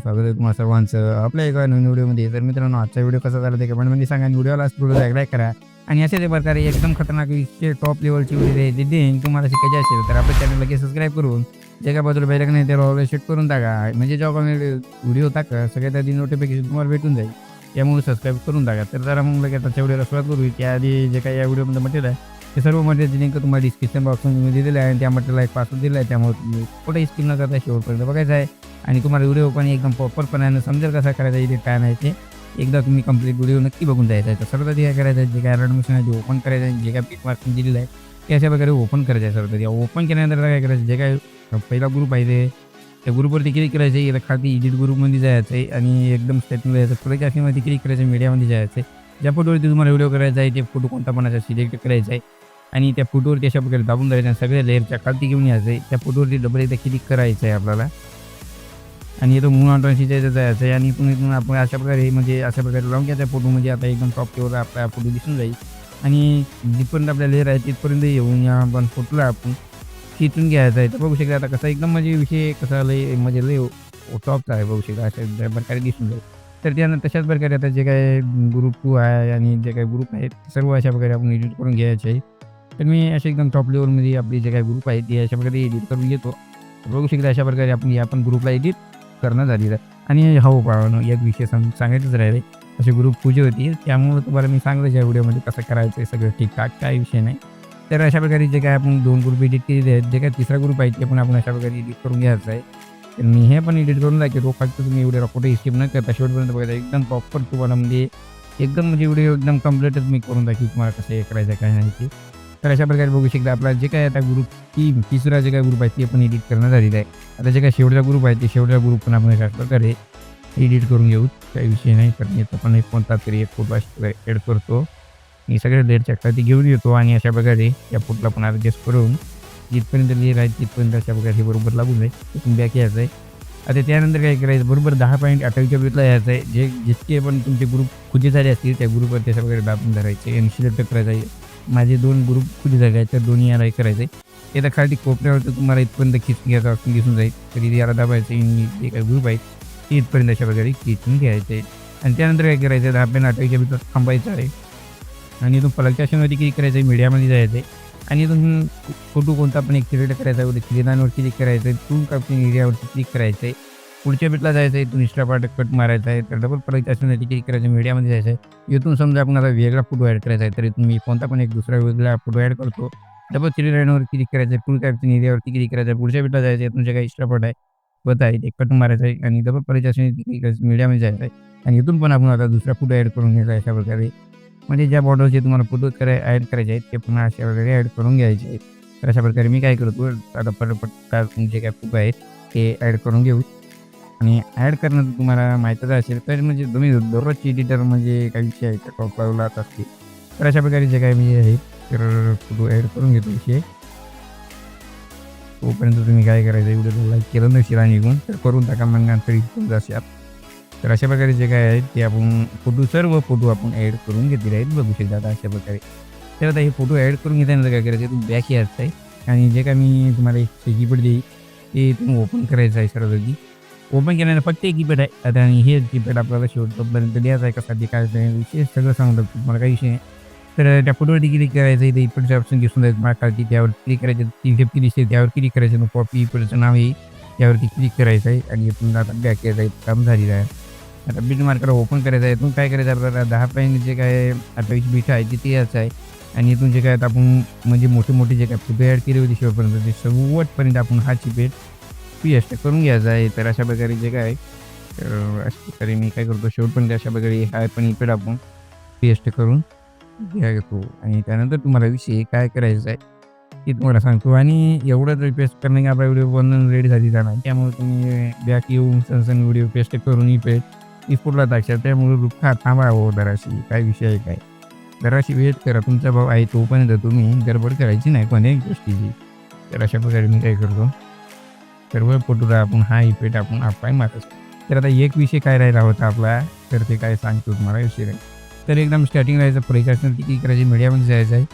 स्वागत आहे तुम्हाला सर्वांचं. आपल्या एका नवीन व्हिडिओमध्ये. तर मित्रांनो आजचा व्हिडिओ कसा झाला ते कमेंटमध्ये सांगा व्हिडिओला व्हिडिओ लाईक करा. आणि अशाच प्रकारे एकदम खतरनाक विषय टॉप लेवलची व्हिडिओ आहे देईन तुम्हाला शिकायचे असेल तर आपल्या चॅनल लगेच सबस्क्राईब करून जे काय बाजूला पाहिजे नाही त्याला शेट करून टाका. म्हणजे जेव्हा व्हिडिओ टाका सगळ्यात आधी नोटिफिकेशन तुम्हाला भेटून जाईल. त्यामुळे सबस्क्राईब करून टाका. तर जरा मग लगेच आजच्या व्हिडिओला सुरुवात करू त्याआधी जे काही या व्हिडिओमध्ये म्हटलेलं आहे ते सर्व म्हणजे मटेरियलची लिंक तुम्हाला डिस्क्रिप्शन बॉक्समध्ये दिलेलं आहे आणि त्या मटेरियल एक पासून दिलं आहे त्यामुळे तुम्ही कुठेही स्किल न करता शेवटपर्यंत बघायचं आहे. आणि तुम्हाला व्हिडिओ पण एकदम प्रॉपरपणाने समजेल कसा करायचा इथे काय नाही ते. एकदा तुम्ही कंप्लीट व्हिडिओ नक्की बघून जायचं आहे. तर सर्वात काय करायचं आहे जे काय ॲडमिशन आहे ते ओपन करायचं आहे जे काय पीक मार्किंग दिलेलं आहे ते अशा प्रकारे ओपन करायचं आहे सर आधी. ओपन केल्यानंतर काय करायचं जे काय पहिला ग्रुप आहे ते त्या ग्रुपवरती क्लिक करायचं आहे खाली इडिट ग्रुपमध्ये जायचं आहे आणि एकदम स्टेटमध्ये जायचं पुढे कॅफेमध्ये क्लिक करायचं मीडियामध्ये जायचं आहे. ज्या फोटोवरती तुम्हाला व्हिडिओ करायचा आहे ते फोटो कोणता पण असा सिलेक्ट करायचा आहे. आणि त्या फोटोवरती अशा प्रकारे दाबून धरायचं आणि सगळ्या लेअरच्या खालती घेऊन यायचं आहे. त्या फोटोवरती डबल एकदा क्लिक करायचं आहे आपल्याला. आणि इथं मूळ ऑटोशी जायचं आहे आणि इथून इथून आपण अशा प्रकारे म्हणजे अशा प्रकारे लावून घ्यायचा फोटो म्हणजे आता एकदम टॉप केवर आपला फोटो दिसून जाईल. आणि जिथपर्यंत आपल्या लेअर आहे तिथपर्यंत येऊन या आपण फोटोला आपण खिचून घ्यायचा आहे. तर बघू शकता आता कसा एकदम म्हणजे विषय कसा लय म्हणजे लय टॉपचा आहे बघू शकता. अशा प्रकारे दिसून जाईल. तर त्यानंतर तशाच प्रकारे आता जे काय ग्रुप टू आहे आणि जे काही ग्रुप आहेत सर्व अशा प्रकारे आपण एडिट करून घ्यायचे आहे तर मी अशा एकदम टॉप लेवलमध्ये आपले जे काही ग्रुप आहेत ते अशा प्रकारे एडिट करून घेतो. बघू शकता अशा प्रकारे आपण या पण ग्रुपला एडिट करणं झालेलं आहे. आणि हो पाहणं एक विषय सांग सांगायचंच राहिले असे ग्रुप पूजे होती. त्यामुळे तुम्हाला मी सांगलं या व्हिडिओमध्ये कसं करायचं आहे सगळं ठीकठाक काय विषय नाही. तर अशा प्रकारे जे काय आपण दोन ग्रुप एडिट केलेले आहेत जे काय तिसरा ग्रुप आहे ते पण आपण अशा प्रकारे एडिट करून घ्यायचं आहे. तर मी हे पण एडिट करून दाखवतो. फक्त तुम्ही एवढे रॉकोटे स्किप न करता शेवटपर्यंत बघायचं एकदम प्रॉपर तुम्हाला म्हणजे एकदम म्हणजे व्हिडिओ एकदम कम्प्लीटच मी करून दाखवतो तुम्हाला कसं हे करायचं काय नाही ते. तर अशा प्रकारे बघू शकता आपला जे काय आता ग्रुप ती तिसरा जे काय ग्रुप आहे ते पण एडिट करणं झालेलं आहे. आता जे काय शेवटचा ग्रुप आहे ते शेवटचा ग्रुप पण आपण अशा प्रकारे एडिट करून घेऊ. काही विषय नाही कारण मी पण एक कोणता तरी एक फोटो अशा ॲड करतो. मी सगळ्या लेअरच्या खाली घेऊन येतो आणि अशा प्रकारे या फोटोला पण ॲडजस्ट करून जिथपर्यंत लेअर आहे तिथपर्यंत अशा प्रकारे हे बरोबर लागून जाईल. तिथून बॅक यायचं आहे. आता त्यानंतर काय करायचं बरोबर दहा पॉईंट अठ्ठावीसच्या वेळेला यायचं आहे. जे जितके पण तुमचे ग्रुप खुदे झाले असतील त्या ग्रुपवर त्याच्या प्रकारे दाबून धरायचे. आणि सिलेक्ट करायचं आहे. माझे दोन ग्रुप खुली झाले आहेत तर दोन्ही याला हे करायचं आहे येतं खाली कोपऱ्यावर तुम्हाला इथपर्यंत खिचून घ्यायचा ऑप्शन दिसून जाईल. तरी याला दाबायचं आणि जे काही ग्रुप आहेत ते इथपर्यंत अशा प्रकारे खिचून घ्यायचे आहे आणि त्यानंतर काय करायचं दहा पेन अठ्ठावीसच्या भीतर थांबायचं आहे. आणि इथून पलकच्याशनवरती क्लिक करायचं आहे मीडियामध्ये जायचं आहे आणि इथून फोटो कोणता पण एक सिलेक्ट करायचा आहे. क्लिनांवर क्लिक करायचं आहे टूल कापटिंग एरियावरती क्लिक करायचं आहे पुढच्या बीटला जायचं आहे इथून इन्स्टा पार्ट कट मारायचा आहे तर डबल पलकच्याशनवरती क्लिक करायचं मीडियामध्ये जायचं आहे इथून समजा आपण आता वेगळा फोटो ॲड करायचा आहे तर इथून मी कोणता पण एक दुसरा वेगळा फोटो ॲड करतो. डबल थ्री लाईनवर क्लिक करायचं आहे टूल एरियावरती क्लिक करायचं आहे पुढच्या बीटला जायचं आहे इथून जे काही इस्ट्रा पार्ट आहे होत आहे ते कट मारायचं आहे आणि डबल पलकच्याशन क्लिक करायचं मीडियामध्ये जायचं आहे आणि इथून पण आपण आता दुसरा फोटो ॲड करून घ्यायचा अशा प्रकारे. म्हणजे ज्या बॉर्डरचे तुम्हाला फोटो कराय ॲड करायचे आहेत ते पुन्हा अशा प्रकारे ॲड करून घ्यायचे आहेत. तर अशा प्रकारे मी काय करतो आता पटपट जे काय फोटो आहेत ते ॲड करून घेऊ. आणि ॲड करणं तर तुम्हाला माहीतच असेल तर म्हणजे तुम्ही दररोजची एडिटर म्हणजे काही विषय आहे टॉप असते तर अशा प्रकारे जे काय मी आहे तर फोटो ॲड करून घेतो विषय. तोपर्यंत तुम्ही काय करायचं एवढं लाईक केलं नसेल आणि निघून तर करून टाका मग तरी जाशात तर अशा प्रकारे जे काय आहेत ते आपण फोटो सर्व फोटो आपण ॲड करून घेतलेले आहेत बघू शकता आता अशा प्रकारे. तर आता हे फोटो ॲड करून घेताना काय करायचं तुम्ही बॅक यायचं आहे. आणि जे काय मी तुम्हाला एक कीपॅड देईल ते तुम्ही ओपन करायचं आहे सर्व ओपन केल्याने फक्त एक कीपॅड आहे. आता आणि हे कीपॅड आपल्याला शेवटपर्यंत द्यायचं आहे कसा ते काय विशेष सगळं सांगतो. तुम्हाला काही विषय नाही. तर त्या फोटोवरती क्लिक करायचं इथे इकडचे ऑप्शन दिसून जाईल मार्काची त्यावर क्लिक करायचं ती फिफ्टी दिसते. त्यावर क्लिक करायचं कॉपी इकडचं नाव येईल त्यावरती क्लिक करायचं आहे. आणि इथून आता बॅक यायचं आहे. काम झालेलं आहे. आता बीट मार्कर ओपन करायचं आहे. इथून काय करायचं आपल्याला? दहा पॉईंट जे काय अठ्ठावीस बीट आहे ते यायचं आहे. आणि इथून जे काय आता आपण म्हणजे मोठे मोठे जे काय फोटो ॲड केले होते शेवटपर्यंत ते शेवटपर्यंत आपण हा चिपेट पीएस्ट करून घ्यायचा आहे. तर अशा प्रकारे जे काय तर अशा प्रकारे मी काय करतो शेवटपर्यंत म्हणजे अशा प्रकारे हा पण इकडे आपण पीएस्ट करून घ्या घेतो. आणि त्यानंतर तुम्हाला विषय काय करायचं आहे ते तुम्हाला सांगतो. आणि एवढंच रिक्वेस्ट करणे की आपला व्हिडिओ बनवून रेडी झाली जाणार त्यामुळे तुम्ही बॅक येऊन सनसन व्हिडिओ पेस्ट करून इपेड इफोरला टाकशाल त्यामुळे रुखा थांबा हो दराशी. काय विषय आहे काय? दराशी वेट करा. तुमचा भाऊ आहे तोपर्यंत तुम्ही गडबड करायची नाही कोणत्याही गोष्टीची. तर अशा प्रकारे मी काय करतो सर्व फोटोला आपण हा इफेक्ट आपण अप्लाय मारत तर आता एक विषय काय राहिला होता आपला तर ते काय सांगतो तुम्हाला विषय नाही तर एकदम स्टार्टिंग राहायचं प्रशासन किती करायची मीडियामध्ये जायचं आहे.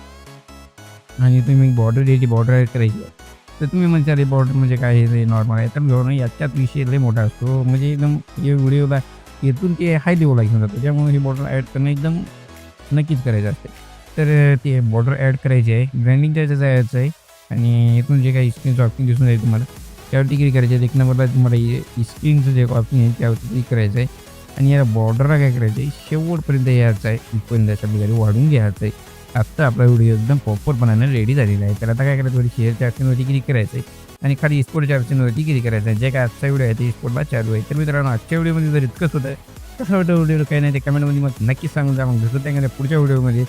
आणि तुम्ही बॉर्डर द्यायची बॉर्डर ॲड करायची आहे. तर तुम्ही म्हणता रे बॉर्डर म्हणजे काय? हे नॉर्मल आहे. तर मित्रांनो याच्यात विषय लय मोठा असतो. म्हणजे एकदम हे व्हिडिओला येथून ते हाय लेवलला घेऊन जातो. त्यामुळे ही बॉर्डर ॲड करणं एकदम नक्कीच करायचं असते. तर ते बॉर्डर ॲड करायची आहे. ग्राइंडिंगच्या त्याचं जायचं आहे. आणि इथून जे काही स्क्रीन शॉपिंग दिसून जाईल तुम्हाला. त्यावरती क्लिक करायचं आहे एक नंबरला तुम्हाला स्क्रीनचं जे ऑप्शन आहे त्यावरती क्लिक करायचं आहे. आणि याला बॉर्डरला काय करायचं आहे? शेवटपर्यंत यायचं आहे. इथपर्यंत अशा प्रकारे वाढून घ्यायचं आहे. आत्ता आपला व्हिडिओ एकदम प्रॉपरपणाने रेडी झालेला आहे. तर आता काय करायचं? थोडी शेअरच्या ऑप्शनवरती क्लिक करायचं आहे. आणि खाली इस्पोर्टच्या ऑप्शनवरती क्लिक करायचं आहे. जे काय आजचा व्हिडिओ आहे ते स्पोर्टला चालू आहे. तर मित्रांनो आजच्या व्हिडिओमध्ये जर इतकंच होतं कसं वाटतं व्हिडिओ काही नाही ते कमेंटमध्ये मग नक्कीच सांगून जा. मग भेटू त्या पुढच्या व्हिडिओमध्ये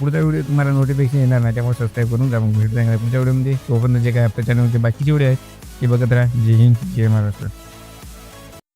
पुढचा व्हिडिओ तुम्हाला नोटिफिकेशन येणार नाही त्यामुळे सबस्क्राईब करून जा. मग भेटू त्या पुढच्या व्हिडिओमध्ये तोपर्यंत जे काय आपल्या चॅनलमध्ये बाकीचे व्हिडिओ आहेत ते बघत राहा. जय हिंद जय महाराष्ट्र.